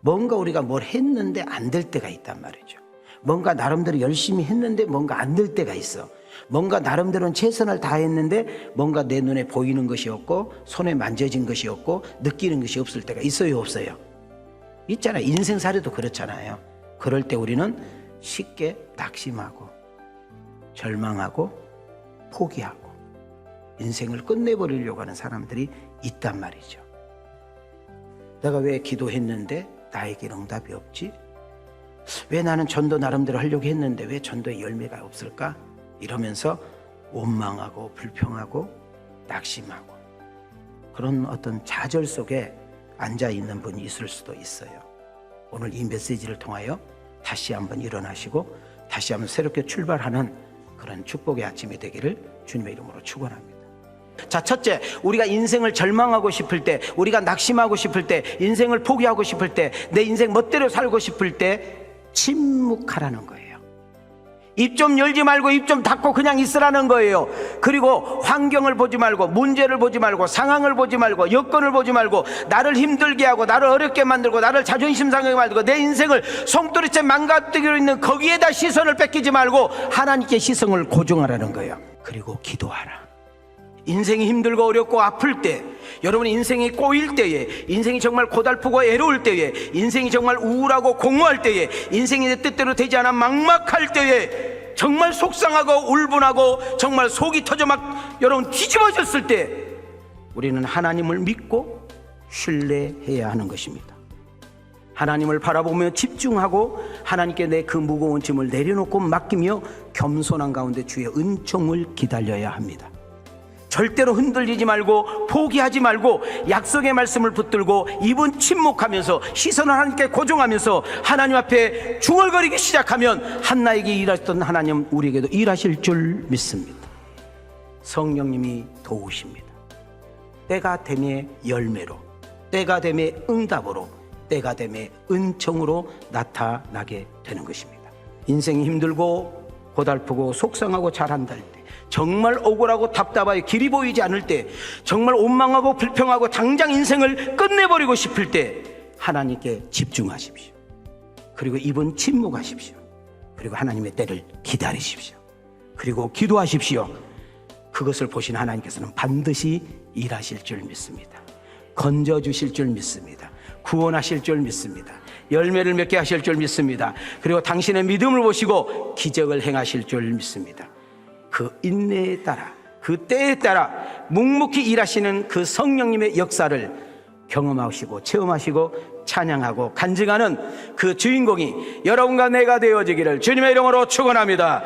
뭔가 우리가 뭘 했는데 안 될 때가 있단 말이죠. 뭔가 나름대로 열심히 했는데 뭔가 안 될 때가 있어. 뭔가 나름대로는 최선을 다했는데 뭔가 내 눈에 보이는 것이 없고 손에 만져진 것이 없고 느끼는 것이 없을 때가 있어요, 없어요? 있잖아요. 인생 사례도 그렇잖아요. 그럴 때 우리는 쉽게 낙심하고 절망하고 포기하고 인생을 끝내버리려고 하는 사람들이 있단 말이죠. 내가 왜 기도했는데 나에게 응답이 없지? 왜 나는 전도 나름대로 하려고 했는데 왜 전도에 열매가 없을까? 이러면서 원망하고 불평하고 낙심하고 그런 어떤 좌절 속에 앉아 있는 분이 있을 수도 있어요. 오늘 이 메시지를 통하여 다시 한번 일어나시고 다시 한번 새롭게 출발하는 그런 축복의 아침이 되기를 주님의 이름으로 축원합니다. 자, 첫째, 우리가 인생을 절망하고 싶을 때, 우리가 낙심하고 싶을 때, 인생을 포기하고 싶을 때, 내 인생 멋대로 살고 싶을 때 침묵하라는 거예요. 입 좀 열지 말고 입 좀 닫고 그냥 있으라는 거예요. 그리고 환경을 보지 말고 문제를 보지 말고 상황을 보지 말고 여건을 보지 말고 나를 힘들게 하고 나를 어렵게 만들고 나를 자존심 상하게 만들고 내 인생을 송두리째 망가뜨리고 있는 거기에다 시선을 뺏기지 말고 하나님께 시선을 고정하라는 거예요. 그리고 기도하라. 인생이 힘들고 어렵고 아플 때, 여러분 인생이 꼬일 때에, 인생이 정말 고달프고 애로울 때에, 인생이 정말 우울하고 공허할 때에, 인생이 내 뜻대로 되지 않아 막막할 때에, 정말 속상하고 울분하고 정말 속이 터져 막 여러분 뒤집어졌을 때, 우리는 하나님을 믿고 신뢰해야 하는 것입니다. 하나님을 바라보며 집중하고 하나님께 내 그 무거운 짐을 내려놓고 맡기며 겸손한 가운데 주의 은총을 기다려야 합니다. 절대로 흔들리지 말고 포기하지 말고 약속의 말씀을 붙들고 입은 침묵하면서 시선을 하나님께 고정하면서 하나님 앞에 중얼거리기 시작하면 한나에게 일하셨던 하나님 우리에게도 일하실 줄 믿습니다. 성령님이 도우십니다. 때가 됨의 열매로 때가 됨의 응답으로 때가 됨의 은총으로 나타나게 되는 것입니다. 인생이 힘들고 고달프고 속상하고 잘한다 정말 억울하고 답답하게 길이 보이지 않을 때, 정말 원망하고 불평하고 당장 인생을 끝내버리고 싶을 때 하나님께 집중하십시오. 그리고 입은 침묵하십시오. 그리고 하나님의 때를 기다리십시오. 그리고 기도하십시오. 그것을 보신 하나님께서는 반드시 일하실 줄 믿습니다. 건져 주실 줄 믿습니다. 구원하실 줄 믿습니다. 열매를 맺게 하실 줄 믿습니다. 그리고 당신의 믿음을 보시고 기적을 행하실 줄 믿습니다. 그 인내에 따라 그 때에 따라 묵묵히 일하시는 그 성령님의 역사를 경험하시고 체험하시고 찬양하고 간증하는 그 주인공이 여러분과 내가 되어지기를 주님의 이름으로 축원합니다.